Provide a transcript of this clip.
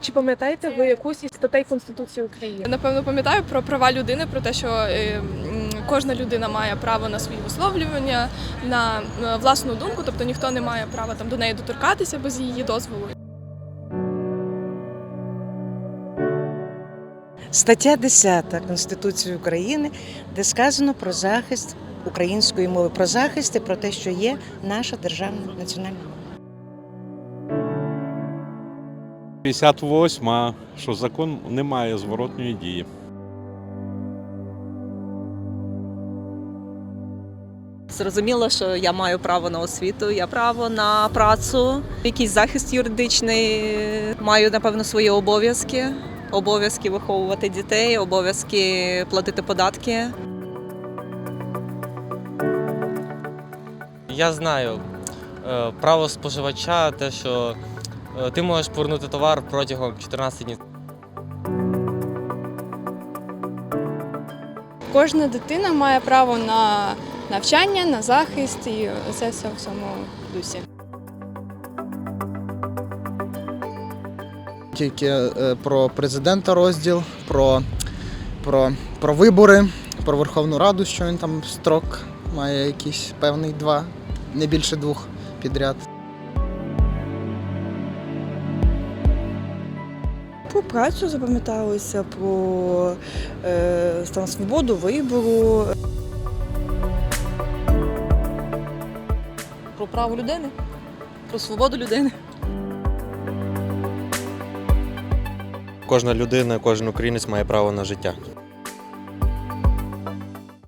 Чи пам'ятаєте ви якусь із статей Конституції України? Напевно, пам'ятаю про права людини, про те, що е, кожна людина має право на свої висловлювання, на е, власну думку, тобто ніхто не має права там до неї доторкатися без її дозволу. Стаття 10 Конституції України, де сказано про захист української мови, про захист і про те, що є наша державна національна мова. 58, що закон не має зворотної дії. Зрозуміло, що я маю право на освіту, я право на працю, якийсь захист юридичний. Маю, напевно, свої обов'язки. Обов'язки виховувати дітей, обов'язки платити податки. Я знаю е, право споживача, те, що ти можеш повернути товар протягом 14 днів. Кожна дитина має право на навчання, на захист і це все в цьому дусі. тільки е, про президента розділ, про, про, про вибори, про Верховну Раду, що він там строк має якийсь певний два, не більше двох підряд. Про працю запам'яталося, про е, там, свободу вибору. Про право людини, про свободу людини. Кожна людина, кожен українець має право на життя.